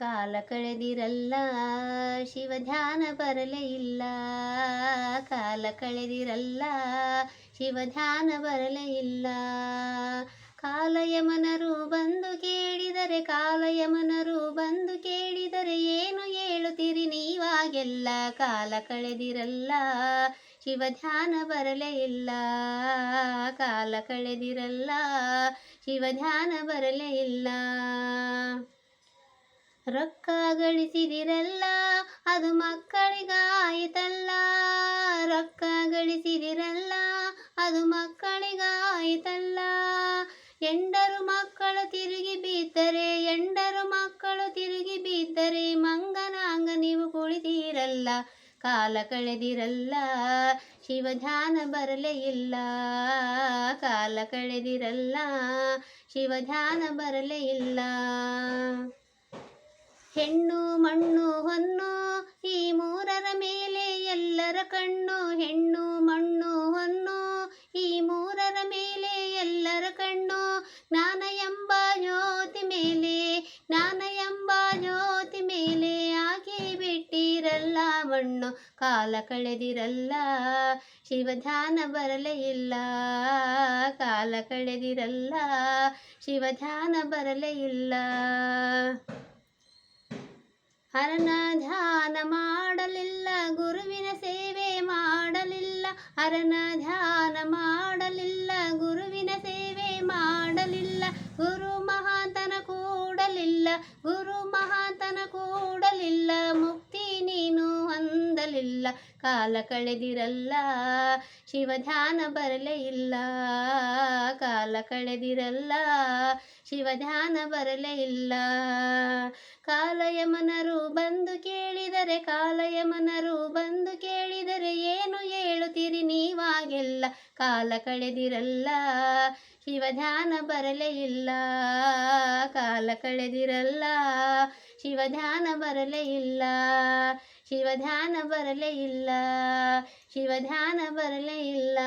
ಕಾಲ ಕಳೆದಿರಲ್ಲ, ಶಿವ ಧ್ಯಾನ ಬರಲೇ ಇಲ್ಲ. ಕಾಲ ಕಳೆದಿರಲ್ಲ, ಶಿವ ಧ್ಯಾನ ಬರಲೇ ಇಲ್ಲ. ಕಾಲಯಮನರು ಬಂದು ಕೇಳಿದರೆ ಕಾಲಯಮನರು ಬಂದು ಕೇಳಿದರೆ ಏನು ಹೇಳುತ್ತೀರಿ ನೀವಾಗೆಲ್ಲ? ಕಾಲ ಕಳೆದಿರಲ್ಲ, ಶಿವ ಧ್ಯಾನ ಬರಲೇ ಇಲ್ಲ. ಕಾಲ ಕಳೆದಿರಲ್ಲ, ಶಿವ ಧ್ಯಾನ ಬರಲೇ ಇಲ್ಲ. ರೊಕ್ಕ ಗಳಿಸಿದಿರಲ್ಲ, ಅದು ಮಕ್ಕಳಿಗಾಯಿತಲ್ಲ ರೊಕ್ಕ ಗಳಿಸಿದಿರಲ್ಲ, ಅದು ಮಕ್ಕಳಿಗಾಯಿತಲ್ಲ ಎಂಡರು ಮಕ್ಕಳು ತಿರುಗಿ ಬಿದ್ದರೆ, ಎಂಡರು ಮಕ್ಕಳು ತಿರುಗಿ ಬಿದ್ದರೆ ಮಂಗನಾಂಗ ನೀವು ಕುಳಿತೀರಲ್ಲ, ಕಾಲ ಕಳೆದಿರಲ್ಲ, ಶಿವ ಧ್ಯಾನ ಬರಲೇ ಇಲ್ಲ. ಕಾಲ ಕಳೆದಿರಲ್ಲ, ಶಿವ ಧ್ಯಾನ ಬರಲೇ ಇಲ್ಲ. ಹೆಣ್ಣು, ಮಣ್ಣು, ಹೊನ್ನು, ಈ ಮೂರರ ಮೇಲೆ ಎಲ್ಲರ ಕಣ್ಣು, ಹೆಣ್ಣು, ಮಣ್ಣು, ಹೊನ್ನು, ಈ ಮೂರರ ಮೇಲೆ ಎಲ್ಲರ ಕಣ್ಣು ಜ್ಞಾನ ಎಂಬ ಜ್ಯೋತಿ ಮೇಲೆ ಜ್ಞಾನ ಎಂಬ ಜ್ಯೋತಿ ಮೇಲೆ ಆಗಿ ಬಿಟ್ಟಿರಲ್ಲ ಮಣ್ಣು, ಕಾಲ ಕಳೆದಿರಲ್ಲ ಶಿವ ಧ್ಯಾನ ಬರಲೇ ಇಲ್ಲ ಕಾಲ ಕಳೆದಿರಲ್ಲ ಶಿವ ಧ್ಯಾನ ಬರಲೇ ಇಲ್ಲ ಹರನ ಧ್ಯಾನ ಮಾಡಲಿಲ್ಲ, ಗುರುವಿನ ಸೇವೆ ಮಾಡಲಿಲ್ಲ. ಹರನ ಧ್ಯಾನ ಮಾಡಲಿಲ್ಲ, ಗುರುವಿನ ಸೇವೆ ಮಾಡಲಿಲ್ಲ. ಗುರು ಮಹಾತನ ಕೂಡಲಿಲ್ಲ, ಗುರು ಮಹಾತನ ಕೂಡಲಿಲ್ಲ. ಮುಕ್ತಿ ನೀನು ಹೊಂದಲಿಲ್ಲ, ಕಾಲ ಕಳೆದಿರಲ್ಲ ಶಿವ ಧ್ಯಾನ ಬರಲೇ ಇಲ್ಲ. ಕಾಲ ಕಳೆದಿರಲ್ಲ ಶಿವ ಧ್ಯಾನ ಬರಲೇ ಇಲ್ಲ. ಕಾಲಯಮನರು ಬಂದು ಕೇಳಿದರೆ, ಕಾಲಯಮನರು ಬಂದು ಕೇಳಿದರೆ ಏನು ಹೇಳುತ್ತೀರಿ ನೀವಾಗೆಲ್ಲ? ಕಾಲ ಕಳೆದಿರಲ್ಲ ಶಿವ ಧ್ಯಾನ ಬರಲೇ ಇಲ್ಲ. ಕಾಲ ಕಳೆದಿರಲ್ಲ ಶಿವ ಧ್ಯಾನ ಬರಲೇ ಇಲ್ಲ. ಶಿವ ಧ್ಯಾನ ಬರಲೇ ಇಲ್ಲ ಶಿವ ಧ್ಯಾನ ಬರಲೇ ಇಲ್ಲ.